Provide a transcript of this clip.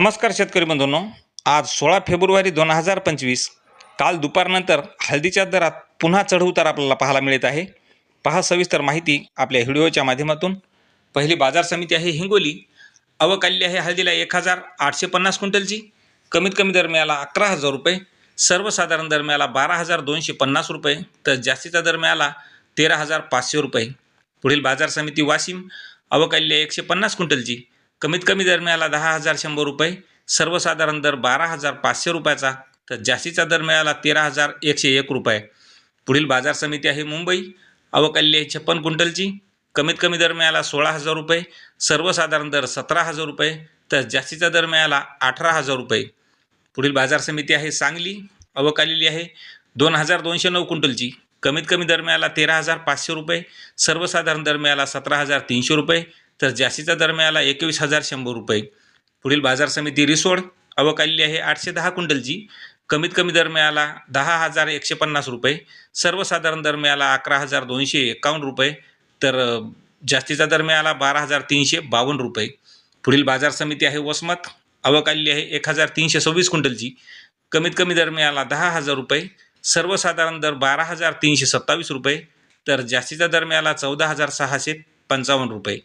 नमस्कार शेतकरी बंधूंनो. आज सोळा फेब्रुवारी दोन हजार पंचवीस काल दुपारनंतर हळदीच्या दरात पुन्हा चढउतार आपल्याला पाहायला मिळत आहे. पहा सविस्तर माहिती आपल्या व्हिडिओच्या माध्यमातून. पहिली बाजार समिती आहे हिंगोली. अवकाल्य आहे हळदीला एक हजार आठशे पन्नास क्विंटलची. कमीत कमी दर मिळाला अकरा हजार रुपये. सर्वसाधारण दर मिळाला बारा हजार दोनशे पन्नास रुपये. तर जास्तीचा दर मिळाला तेरा हजार पाचशे रुपये. पुढील बाजार समिती वाशिम. अवकाल्य एकशे पन्नास क्विंटलची. कमीत कमी दर मिळाला दहा हजार शंभर रुपये सर्वसाधारण दर बारा हजार पाचशे रुपयाचा तर जास्तीचा दर मिळाला तेरा हजार एकशे एक रुपये. पुढील बाजार समिती आहे मुंबई अवकाल्य छप्पन क्विंटलची कमीत कमी दर मिळाला सोळा हजार रुपये सर्वसाधारण दर सतरा हजार रुपये तर जास्तीचा दर मिळाला अठरा हजार रुपये. पुढील बाजार समिती आहे सांगली अवकालेली आहे दोन हजार दोनशे नऊ क्विंटलची कमीत कमी दर मिळाला तेरा हजार पाचशे रुपये सर्वसाधारण दर मिळाला सतरा हजार तीनशे रुपये तर जास्तीचा दर मिळाला एकवीस हजार शंभर रुपये. पुढील बाजार समिती रिसोड अवकाली आहे आठशे दहा क्विंटलची कमीत कमी दर मिळाला दहा हजार एकशे पन्नास रुपये. सर्वसाधारण दर मिळाला अकरा हजार दोनशे एकावन्न रुपये. तर जास्तीचा दर मिळाला बारा हजार तीनशे बावन्न रुपये. पुढील बाजार समिती आहे वसमत अवकाली आहे एक हजार तीनशे सव्वीस क्विंटलची कमीत कमी दर मिळाला दहा हजार रुपये. सर्वसाधारण दर बारा हजार तीनशे सत्तावीस रुपये. तर जास्तीचा दर मिळाला चौदा हजार सहाशे पंचावन्न रुपये.